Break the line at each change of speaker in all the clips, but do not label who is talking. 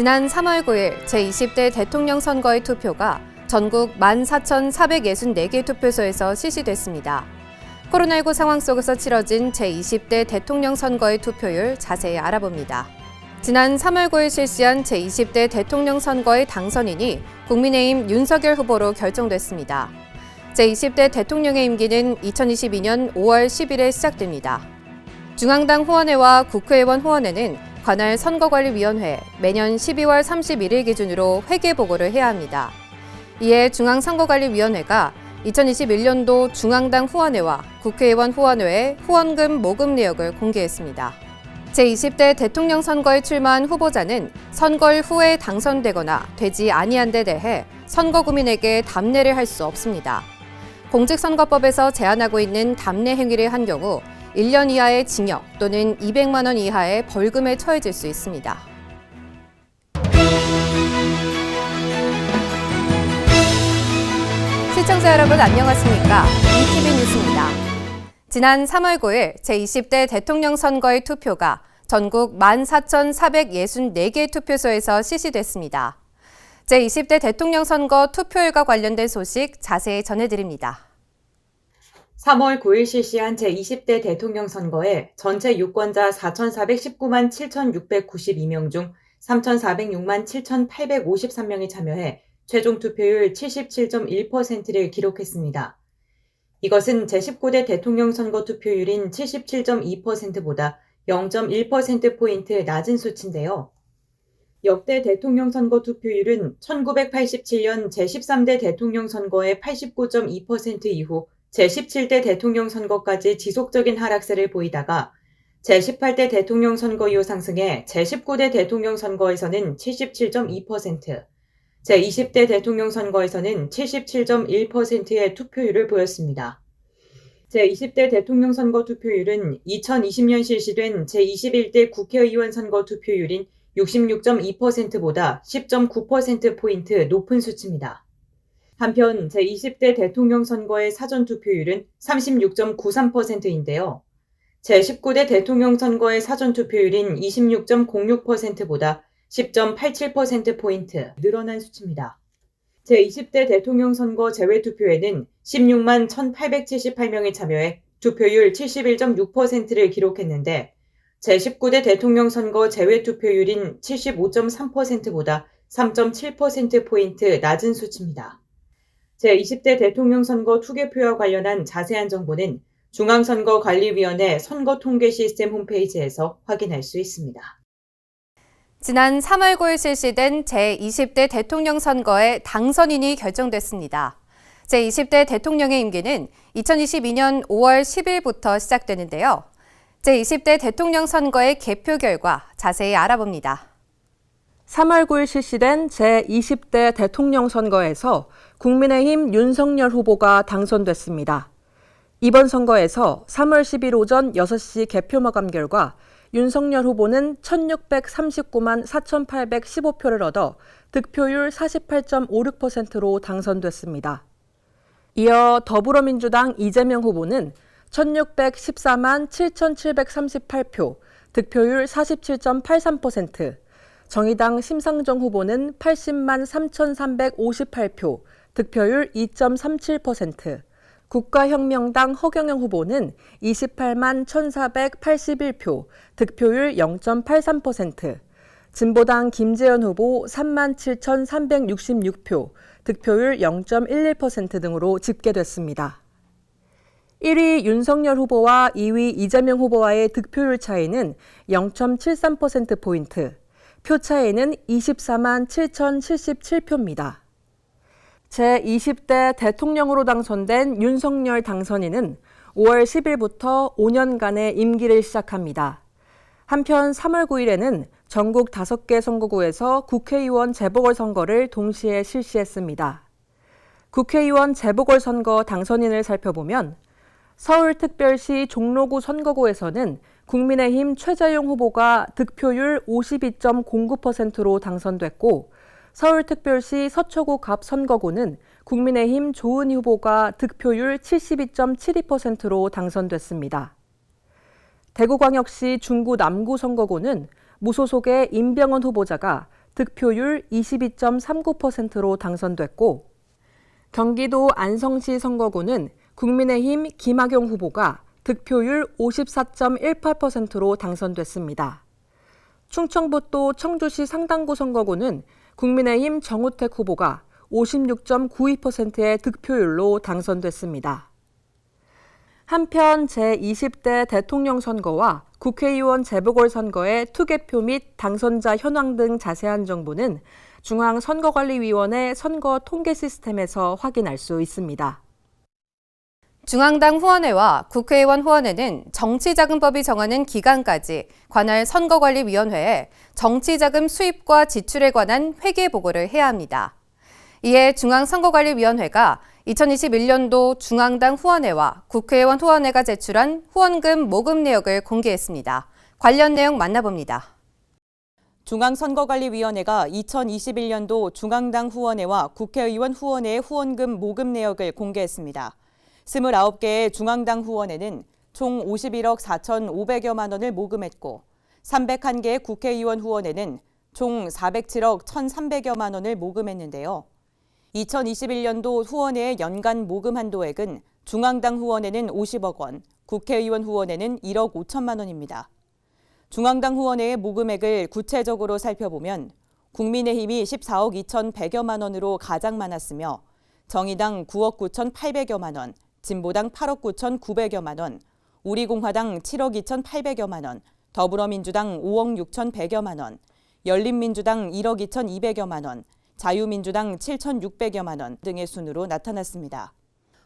지난 3월 9일 제20대 대통령 선거의 투표가 전국 14,464개 투표소에서 실시됐습니다. 코로나19 상황 속에서 치러진 제20대 대통령 선거의 투표율 자세히 알아봅니다. 지난 3월 9일 실시한 제20대 대통령 선거의 당선인이 국민의힘 윤석열 후보로 결정됐습니다. 제20대 대통령의 임기는 2022년 5월 10일에 시작됩니다. 중앙당 후원회와 국회의원 후원회는 관할 선거관리위원회 매년 12월 31일 기준으로 회계 보고를 해야 합니다. 이에 중앙선거관리위원회가 2021년도 중앙당 후원회와 국회의원 후원회의 후원금 모금 내역을 공개했습니다. 제20대 대통령 선거에 출마한 후보자는 선거일 후에 당선되거나 되지 아니한 데 대해 선거구민에게 답례를 할 수 없습니다. 공직선거법에서 제한하고 있는 답례 행위를 한 경우 1년 이하의 징역 또는 200만 원 이하의 벌금에 처해질 수 있습니다. 시청자 여러분 안녕하십니까? ETV 뉴스입니다. 지난 3월 9일 제20대 대통령 선거의 투표가 전국 14,464개 투표소에서 실시됐습니다. 제20대 대통령 선거 투표율과 관련된 소식 자세히 전해드립니다.
3월 9일 실시한 제20대 대통령 선거에 전체 유권자 4,419만 7,692명 중 3,406만 7,853명이 참여해 최종 투표율 77.1%를 기록했습니다. 이것은 제19대 대통령 선거 투표율인 77.2%보다 0.1%포인트 낮은 수치인데요. 역대 대통령 선거 투표율은 1987년 제13대 대통령 선거의 89.2% 이후 제17대 대통령 선거까지 지속적인 하락세를 보이다가 제18대 대통령 선거 이후 상승해 제19대 대통령 선거에서는 77.2%, 제20대 대통령 선거에서는 77.1%의 투표율을 보였습니다. 제20대 대통령 선거 투표율은 2020년 실시된 제21대 국회의원 선거 투표율인 66.2%보다 10.9%포인트 높은 수치입니다. 한편 제20대 대통령 선거의 사전 투표율은 36.93%인데요. 제19대 대통령 선거의 사전 투표율인 26.06%보다 10.87%포인트 늘어난 수치입니다. 제20대 대통령 선거 제외 투표에는 16만 1,878명이 참여해 투표율 71.6%를 기록했는데 제19대 대통령 선거 제외 투표율인 75.3%보다 3.7%포인트 낮은 수치입니다. 제20대 대통령 선거 투개표와 관련한 자세한 정보는 중앙선거관리위원회 선거통계 시스템 홈페이지에서 확인할 수 있습니다.
지난 3월 9일 실시된 제20대 대통령 선거의 당선인이 결정됐습니다. 제20대 대통령의 임기는 2022년 5월 10일부터 시작되는데요. 제20대 대통령 선거의 개표 결과 자세히 알아봅니다.
3월 9일 실시된 제20대 대통령 선거에서 국민의힘 윤석열 후보가 당선됐습니다. 이번 선거에서 3월 10일 오전 6시 개표 마감 결과 윤석열 후보는 1639만 4815표를 얻어 득표율 48.56%로 당선됐습니다. 이어 더불어민주당 이재명 후보는 1614만 7738표, 득표율 47.83%, 정의당 심상정 후보는 80만 3,358표, 득표율 2.37%, 국가혁명당 허경영 후보는 28만 1,481표, 득표율 0.83%, 진보당 김재현 후보 3만 7,366표, 득표율 0.11% 등으로 집계됐습니다. 1위 윤석열 후보와 2위 이재명 후보와의 득표율 차이는 0.73%포인트, 표 차이는 24만 7,077표입니다. 제20대 대통령으로 당선된 윤석열 당선인은 5월 10일부터 5년간의 임기를 시작합니다. 한편 3월 9일에는 전국 5개 선거구에서 국회의원 재보궐선거를 동시에 실시했습니다. 국회의원 재보궐선거 당선인을 살펴보면 서울특별시 종로구 선거구에서는 국민의힘 최재용 후보가 득표율 52.09%로 당선됐고 서울특별시 서초구 갑 선거구는 국민의힘 조은희 후보가 득표율 72.72%로 당선됐습니다. 대구광역시 중구 남구 선거구는 무소속의 임병헌 후보자가 득표율 22.39%로 당선됐고 경기도 안성시 선거구는 국민의힘 김학용 후보가 득표율 54.18%로 당선됐습니다. 충청북도 청주시 상당구 선거구는 국민의힘 정우택 후보가 56.92%의 득표율로 당선됐습니다. 한편 제20대 대통령 선거와 국회의원 재보궐선거의 투개표 및 당선자 현황 등 자세한 정보는 중앙선거관리위원회 선거 통계 시스템에서 확인할 수 있습니다.
중앙당 후원회와 국회의원 후원회는 정치자금법이 정하는 기간까지 관할 선거관리위원회에 정치자금 수입과 지출에 관한 회계 보고를 해야 합니다. 이에 중앙선거관리위원회가 2021년도 중앙당 후원회와 국회의원 후원회가 제출한 후원금 모금 내역을 공개했습니다. 관련 내용 만나봅니다.
중앙선거관리위원회가 2021년도 중앙당 후원회와 국회의원 후원회의 후원금 모금 내역을 공개했습니다. 29개의 중앙당 후원회는 총 51억 4,500여만 원을 모금했고 301개의 국회의원 후원회는 총 407억 1,300여만 원을 모금했는데요. 2021년도 후원회의 연간 모금 한도액은 중앙당 후원회는 50억 원, 국회의원 후원회는 1억 5천만 원입니다. 중앙당 후원회의 모금액을 구체적으로 살펴보면 국민의힘이 14억 2,100여만 원으로 가장 많았으며 정의당 9억 9,800여만 원, 진보당 8억 9,900여만 원, 우리공화당 7억 2,800여만 원, 더불어민주당 5억 6,100여만 원, 열린민주당 1억 2,200여만 원, 자유민주당 7,600여만 원 등의 순으로 나타났습니다.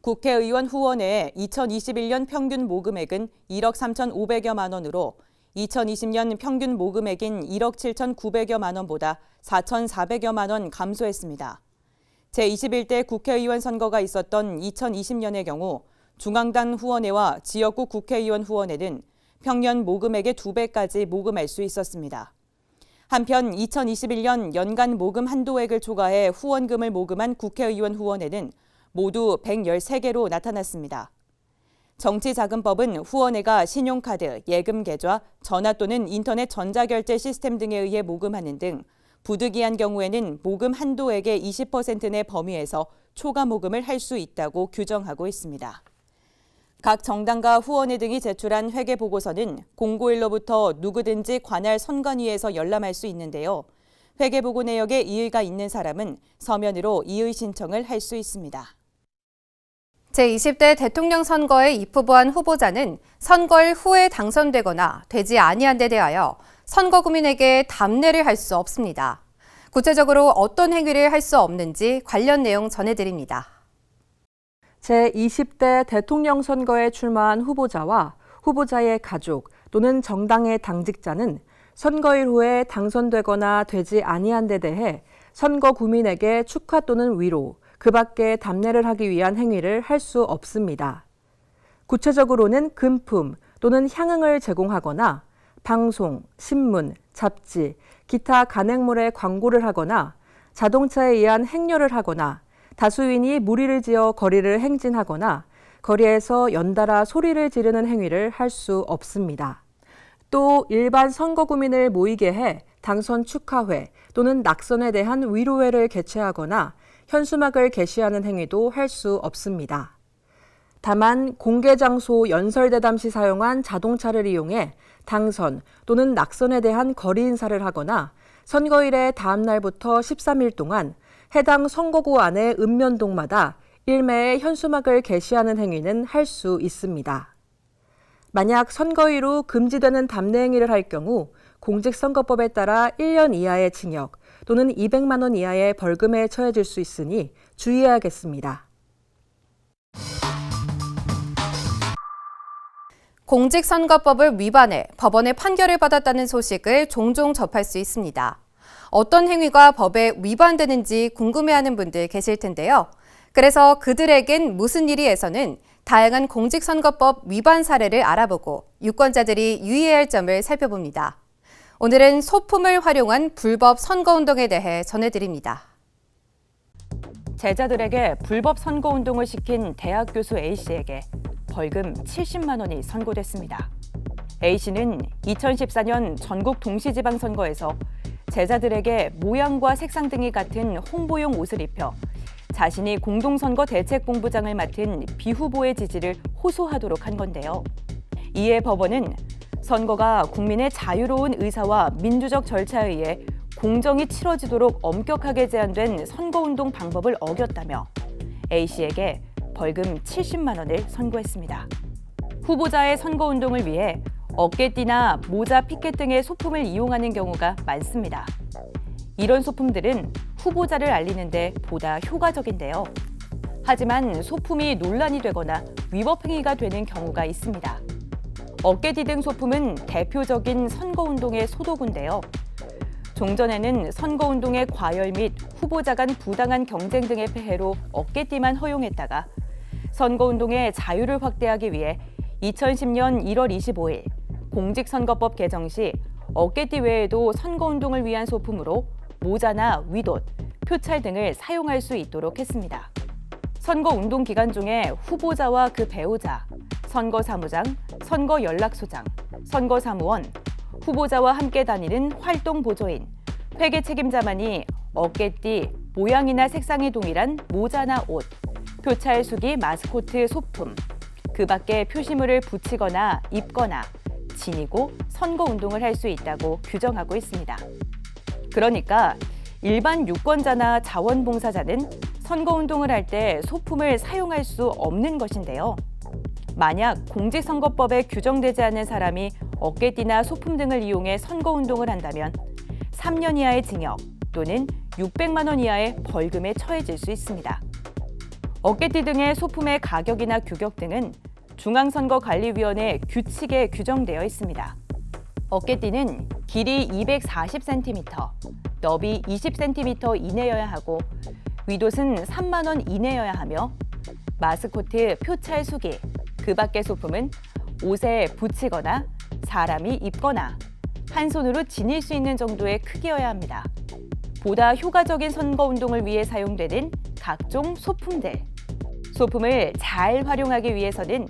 국회의원 후원회의 2021년 평균 모금액은 1억 3,500여만 원으로 2020년 평균 모금액인 1억 7,900여만 원보다 4,400여만 원 감소했습니다. 제21대 국회의원 선거가 있었던 2020년의 경우 중앙당 후원회와 지역구 국회의원 후원회는 평년 모금액의 2배까지 모금할 수 있었습니다. 한편 2021년 연간 모금 한도액을 초과해 후원금을 모금한 국회의원 후원회는 모두 113개로 나타났습니다. 정치자금법은 후원회가 신용카드, 예금 계좌, 전화 또는 인터넷 전자결제 시스템 등에 의해 모금하는 등 부득이한 경우에는 모금 한도액의 20%내 범위에서 초과 모금을 할 수 있다고 규정하고 있습니다. 각 정당과 후원회 등이 제출한 회계 보고서는 공고일로부터 누구든지 관할 선관위에서 열람할 수 있는데요. 회계 보고 내역에 이의가 있는 사람은 서면으로 이의 신청을 할 수 있습니다.
제20대 대통령 선거에 입후보한 후보자는 선거일 후에 당선되거나 되지 아니한 데 대하여 선거 구민에게 답례를 할 수 없습니다. 구체적으로 어떤 행위를 할 수 없는지 관련 내용 전해드립니다.
제20대 대통령 선거에 출마한 후보자와 후보자의 가족 또는 정당의 당직자는 선거일 후에 당선되거나 되지 아니한 데 대해 선거 구민에게 축하 또는 위로, 그 밖에 답례를 하기 위한 행위를 할 수 없습니다. 구체적으로는 금품 또는 향응을 제공하거나 방송, 신문, 잡지, 기타 간행물의 광고를 하거나 자동차에 의한 행렬을 하거나 다수인이 무리를 지어 거리를 행진하거나 거리에서 연달아 소리를 지르는 행위를 할 수 없습니다. 또 일반 선거구민을 모이게 해 당선 축하회 또는 낙선에 대한 위로회를 개최하거나 현수막을 게시하는 행위도 할 수 없습니다. 다만 공개 장소 연설 대담 시 사용한 자동차를 이용해 당선 또는 낙선에 대한 거리 인사를 하거나 선거일의 다음 날부터 13일 동안 해당 선거구 안의 읍면동마다 일매의 현수막을 게시하는 행위는 할 수 있습니다. 만약 선거일 후 금지되는 담례 행위를 할 경우 공직선거법에 따라 1년 이하의 징역 또는 200만 원 이하의 벌금에 처해질 수 있으니 주의해야겠습니다.
공직선거법을 위반해 법원의 판결을 받았다는 소식을 종종 접할 수 있습니다. 어떤 행위가 법에 위반되는지 궁금해하는 분들 계실 텐데요. 그래서 그들에겐 무슨 일이에서는 다양한 공직선거법 위반 사례를 알아보고 유권자들이 유의해야 할 점을 살펴봅니다. 오늘은 소품을 활용한 불법 선거운동에 대해 전해드립니다.
제자들에게 불법 선거 운동을 시킨 대학 교수 A 씨에게 벌금 70만 원이 선고됐습니다. A 씨는 2014년 전국 동시지방선거에서 제자들에게 모양과 색상 등이 같은 홍보용 옷을 입혀 자신이 공동선거 대책본부장을 맡은 비 후보의 지지를 호소하도록 한 건데요. 이에 법원은 선거가 국민의 자유로운 의사와 민주적 절차에 의해 공정이 치러지도록 엄격하게 제한된 선거운동 방법을 어겼다며 A씨에게 벌금 70만 원을 선고했습니다. 후보자의 선거운동을 위해 어깨띠나 모자, 피켓 등의 소품을 이용하는 경우가 많습니다. 이런 소품들은 후보자를 알리는데 보다 효과적인데요. 하지만 소품이 논란이 되거나 위법 행위가 되는 경우가 있습니다. 어깨띠 등 소품은 대표적인 선거운동의 소도구인데요. 종전에는 선거운동의 과열 및 후보자 간 부당한 경쟁 등의 폐해로 어깨띠만 허용했다가 선거운동의 자유를 확대하기 위해 2010년 1월 25일 공직선거법 개정 시 어깨띠 외에도 선거운동을 위한 소품으로 모자나 위옷, 표찰 등을 사용할 수 있도록 했습니다. 선거운동 기간 중에 후보자와 그 배우자, 선거사무장, 선거연락소장, 선거사무원, 후보자와 함께 다니는 활동보조인, 회계 책임자만이 어깨띠, 모양이나 색상이 동일한 모자나 옷, 표찰 수기 마스코트 소품, 그 밖에 표시물을 붙이거나 입거나 지니고 선거 운동을 할 수 있다고 규정하고 있습니다. 그러니까 일반 유권자나 자원봉사자는 선거 운동을 할 때 소품을 사용할 수 없는 것인데요. 만약 공직선거법에 규정되지 않은 사람이 어깨띠나 소품 등을 이용해 선거 운동을 한다면 3년 이하의 징역 또는 600만 원 이하의 벌금에 처해질 수 있습니다. 어깨띠 등의 소품의 가격이나 규격 등은 중앙선거관리위원회 규칙에 규정되어 있습니다. 어깨띠는 길이 240cm, 너비 20cm 이내여야 하고 윗옷은 3만 원 이내여야 하며 마스코트 표찰 수기, 그 밖의 소품은 옷에 붙이거나 사람이 입거나 한 손으로 지닐 수 있는 정도의 크기여야 합니다. 보다 효과적인 선거 운동을 위해 사용되는 각종 소품들. 소품을 잘 활용하기 위해서는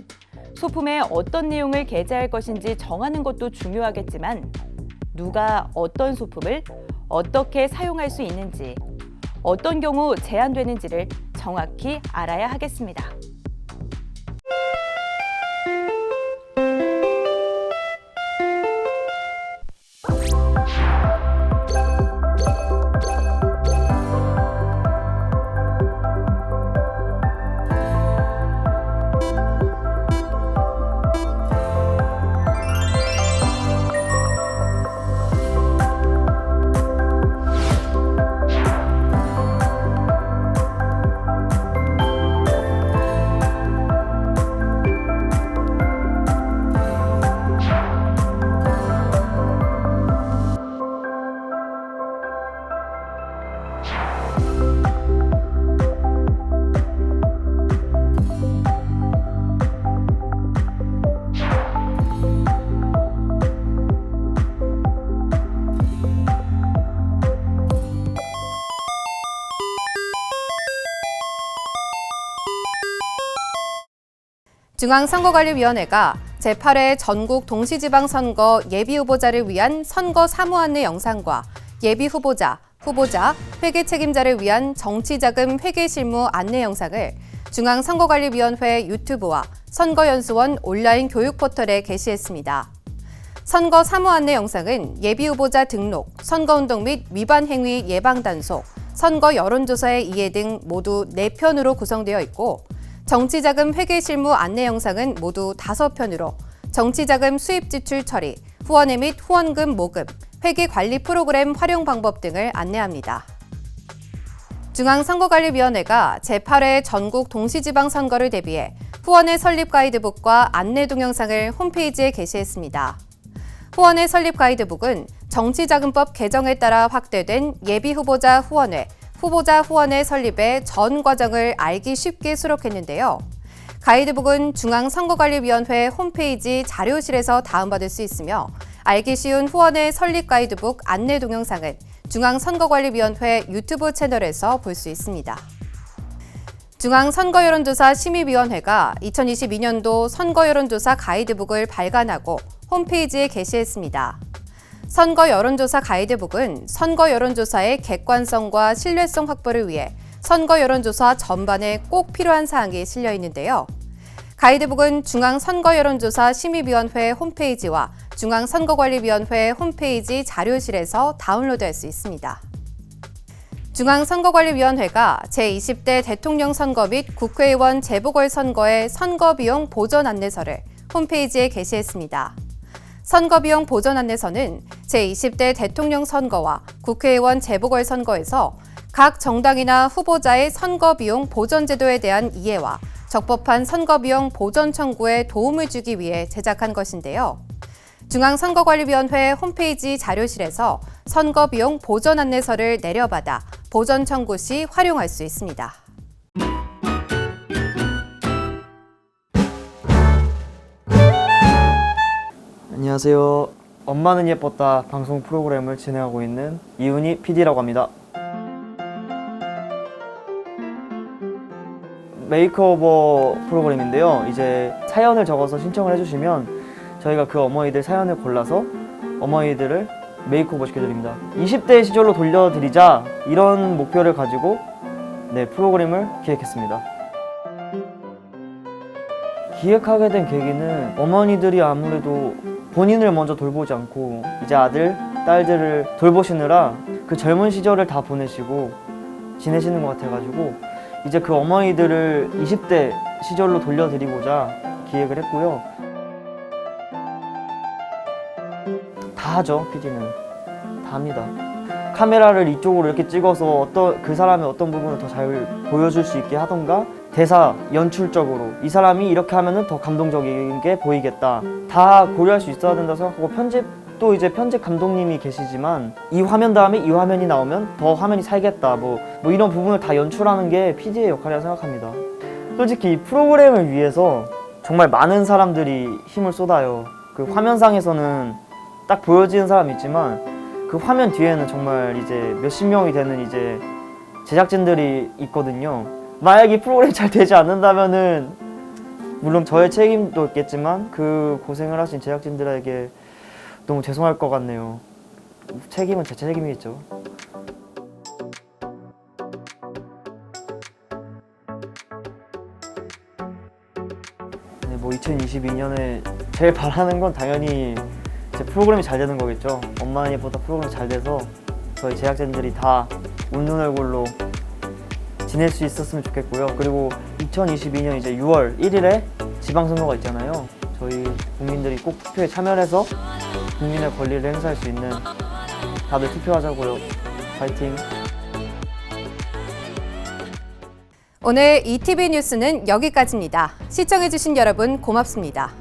소품에 어떤 내용을 게재할 것인지 정하는 것도 중요하겠지만 누가 어떤 소품을 어떻게 사용할 수 있는지 어떤 경우 제한되는지를 정확히 알아야 하겠습니다.
중앙선거관리위원회가 제8회 전국 동시지방선거 예비후보자를 위한 선거 사무 안내 영상과 예비후보자, 후보자, 회계 책임자를 위한 정치자금 회계 실무 안내 영상을 중앙선거관리위원회 유튜브와 선거연수원 온라인 교육 포털에 게시했습니다. 선거 사무 안내 영상은 예비후보자 등록, 선거운동 및 위반 행위 예방 단속, 선거 여론조사의 이해 등 모두 4편으로 구성되어 있고 정치자금 회계 실무 안내 영상은 모두 5편으로 정치자금 수입 지출 처리, 후원회 및 후원금 모금, 회계 관리 프로그램 활용 방법 등을 안내합니다. 중앙선거관리위원회가 제8회 전국 동시지방선거를 대비해 후원회 설립 가이드북과 안내 동영상을 홈페이지에 게시했습니다. 후원회 설립 가이드북은 정치자금법 개정에 따라 확대된 예비후보자 후원회, 후보자 후원회 설립의 전 과정을 알기 쉽게 수록했는데요. 가이드북은 중앙선거관리위원회 홈페이지 자료실에서 다운받을 수 있으며 알기 쉬운 후원회 설립 가이드북 안내 동영상은 중앙선거관리위원회 유튜브 채널에서 볼 수 있습니다. 중앙선거여론조사 심의위원회가 2022년도 선거여론조사 가이드북을 발간하고 홈페이지에 게시했습니다. 선거 여론조사 가이드북은 선거 여론조사의 객관성과 신뢰성 확보를 위해 선거 여론조사 전반에 꼭 필요한 사항이 실려 있는데요. 가이드북은 중앙선거여론조사 심의위원회 홈페이지와 중앙선거관리위원회 홈페이지 자료실에서 다운로드할 수 있습니다. 중앙선거관리위원회가 제20대 대통령 선거 및 국회의원 재보궐선거의 선거비용 보전 안내서를 홈페이지에 게시했습니다. 선거비용 보전 안내서는 제20대 대통령 선거와 국회의원 재보궐선거에서 각 정당이나 후보자의 선거비용 보전 제도에 대한 이해와 적법한 선거비용 보전 청구에 도움을 주기 위해 제작한 것인데요. 중앙선거관리위원회 홈페이지 자료실에서 선거비용 보전 안내서를 내려받아 보전 청구 시 활용할 수 있습니다.
안녕하세요. 엄마는 예뻤다 방송 프로그램을 진행하고 있는 이훈희 PD라고 합니다. 메이크오버 프로그램인데요. 이제 사연을 적어서 신청을 해주시면 저희가 그 어머니들 사연을 골라서 어머니들을 메이크오버 시켜드립니다. 20대 시절로 돌려드리자 이런 목표를 가지고 네 프로그램을 기획했습니다. 기획하게 된 계기는 어머니들이 아무래도 본인을 먼저 돌보지 않고 이제 아들, 딸들을 돌보시느라 그 젊은 시절을 다 보내시고 지내시는 것 같아가지고 이제 그 어머니들을 20대 시절로 돌려드리고자 기획을 했고요. 다 하죠, PD는. 다 합니다. 카메라를 이쪽으로 이렇게 찍어서 어떤 그 사람의 어떤 부분을 더 잘 보여줄 수 있게 하던가 대사 연출적으로 이 사람이 이렇게 하면은 더 감동적인 게 보이겠다. 다 고려할 수 있어야 된다 생각하고 편집도 이제 편집 감독님이 계시지만 이 화면 다음에 이 화면이 나오면 더 화면이 살겠다. 뭐, 뭐 이런 부분을 다 연출하는 게 PD의 역할이라 생각합니다. 솔직히 이 프로그램을 위해서 정말 많은 사람들이 힘을 쏟아요. 그 화면상에서는 딱 보여지는 사람이 있지만 그 화면 뒤에는 정말 이제 몇십 명이 되는 이제 제작진들이 있거든요. 만약 이 프로그램이 잘 되지 않는다면은 물론 저의 책임도 있겠지만 그 고생을 하신 제작진들에게 너무 죄송할 것 같네요. 책임은 제 책임이겠죠. 네, 뭐 2022년에 제일 바라는 건 당연히 제 프로그램이 잘 되는 거겠죠. 엄마는 예보다 프로그램이 잘 돼서 저희 제작진들이 다 웃는 얼굴로 지낼 수 있었으면 좋겠고요. 그리고 2022년 이제 6월 1일에 지방선거가 있잖아요. 저희 국민들이 꼭 투표에 참여해서 국민의 권리를 행사할 수 있는 다들 투표하자고요. 파이팅!
오늘 ETV 뉴스는 여기까지입니다. 시청해주신 여러분 고맙습니다.